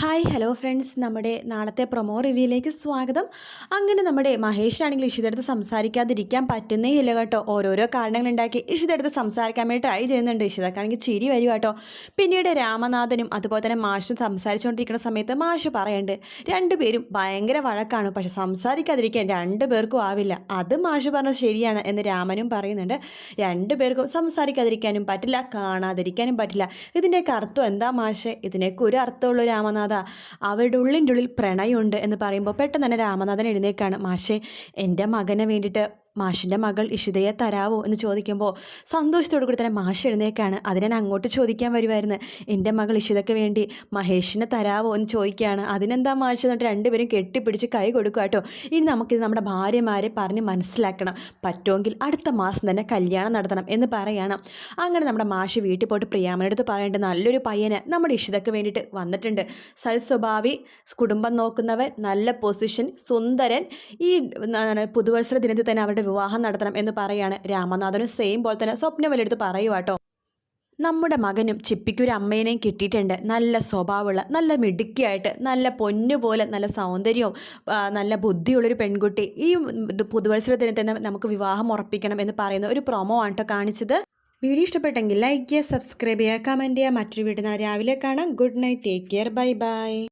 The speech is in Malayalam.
ഹായ് ഹലോ ഫ്രണ്ട്സ് നമ്മുടെ നാളത്തെ പ്രൊമോ റിവ്യൂയിലേക്ക് സ്വാഗതം. അങ്ങനെ നമ്മുടെ മഹേഷ് ആണെങ്കിൽ ഇഷിതെടുത്ത് സംസാരിക്കാതിരിക്കാൻ പറ്റുന്നേ ഇല്ല കേട്ടോ. ഓരോരോ കാരണങ്ങളുണ്ടാക്കി ഇഷിതെടുത്ത് സംസാരിക്കാൻ വേണ്ടി ട്രൈ ചെയ്യുന്നുണ്ട്. ഇഷിതക്കാണെങ്കിൽ ചിരി വരും കേട്ടോ. പിന്നീട് രാമനാഥനും അതുപോലെ തന്നെ മാഷും സംസാരിച്ചുകൊണ്ടിരിക്കുന്ന സമയത്ത് മാഷ് പറയുന്നുണ്ട് രണ്ടുപേരും ഭയങ്കര വഴക്കാണ്. പക്ഷെ സംസാരിക്കാതിരിക്കാൻ രണ്ടു പേർക്കും ആവില്ല. അത് മാഷ് പറഞ്ഞത് ശരിയാണ് എന്ന് രാമനും പറയുന്നുണ്ട്. രണ്ട് പേർക്കും സംസാരിക്കാതിരിക്കാനും പറ്റില്ല കാണാതിരിക്കാനും പറ്റില്ല. ഇതിന്റെയൊക്കെ അർത്ഥം എന്താ മാഷ്? ഇതിനൊക്കെ ഒരു അർത്ഥമുള്ളൂ രാമനാഥ അവരുടെ ഉള്ളിന്റെ ഉള്ളിൽ പ്രണയമുണ്ട് എന്ന് പറയുമ്പോൾ പെട്ടെന്ന് തന്നെ രാമനാഥൻ എഴുന്നേക്കാണ്. മാഷേ എന്റെ മകനെ വേണ്ടിയിട്ട് മാഷിന്റെ മകൾ ഇഷിതയെ തരാവോ എന്ന് ചോദിക്കുമ്പോൾ സന്തോഷത്തോടു കൂടി തന്നെ മാഷ് എഴുന്നേക്കാണ്. അതിനെ അങ്ങോട്ട് ചോദിക്കാൻ വരുമായിരുന്നു എന്റെ മകൾ ഇഷിതയ്ക്ക് വേണ്ടി മഹേഷിനെ തരാവോ എന്ന് ചോദിക്കുകയാണ്. അതിനെന്താ മാഷ് എന്നിട്ട് രണ്ടുപേരും കെട്ടിപ്പിടിച്ച് കൈ കൊടുക്കുക കേട്ടോ. ഇനി നമുക്കിത് നമ്മുടെ ഭാര്യമാരെ പറഞ്ഞ് മനസ്സിലാക്കണം. പറ്റുമെങ്കിൽ അടുത്ത മാസം തന്നെ കല്യാണം നടത്തണം എന്ന് പറയണം. അങ്ങനെ നമ്മുടെ മാഷ് വീട്ടിൽ പോയിട്ട് പ്രിയാമനടുത്ത് പറയേണ്ടത് പറയേണ്ട നല്ലൊരു പയ്യന് നമ്മുടെ ഇഷിതയ്ക്ക് വേണ്ടിയിട്ട് വന്നിട്ടുണ്ട്. സൽസ്വഭാവി കുടുംബം നോക്കുന്നവൻ നല്ല പൊസിഷൻ സുന്ദരൻ. ഈ പുതുവത്സര ദിനത്തിൽ തന്നെ അവരുടെ വിവാഹം നടത്തണം എന്ന് പറയാണ് രാമനാഥനും സെയിം പോലെ തന്നെ സ്വപ്നം വലിയെടുത്ത് പറയുവാട്ടോ. നമ്മുടെ മകനും ചിപ്പിക്കൊരു അമ്മേനെയും കിട്ടിയിട്ടുണ്ട്. നല്ല സ്വഭാവമുള്ള നല്ല മിടുക്കിയായിട്ട് നല്ല പൊന്നുപോലെ നല്ല സൗന്ദര്യവും നല്ല ബുദ്ധിയുള്ളൊരു പെൺകുട്ടി ഈ പുതുവത്സര തന്നെ നമുക്ക് വിവാഹം ഉറപ്പിക്കണം എന്ന് പറയുന്ന ഒരു പ്രൊമോ ആണ് കാണിച്ചത്. വീഡിയോ ഇഷ്ടപ്പെട്ടെങ്കിൽ ലൈക്ക് ചെയ്യുക സബ്സ്ക്രൈബ് ചെയ്യുക കമന്റ് ചെയ്യുക. മറ്റൊരു വീട്ടിൽ നിന്ന് രാവിലെ കാണാം. Good night take care bye bye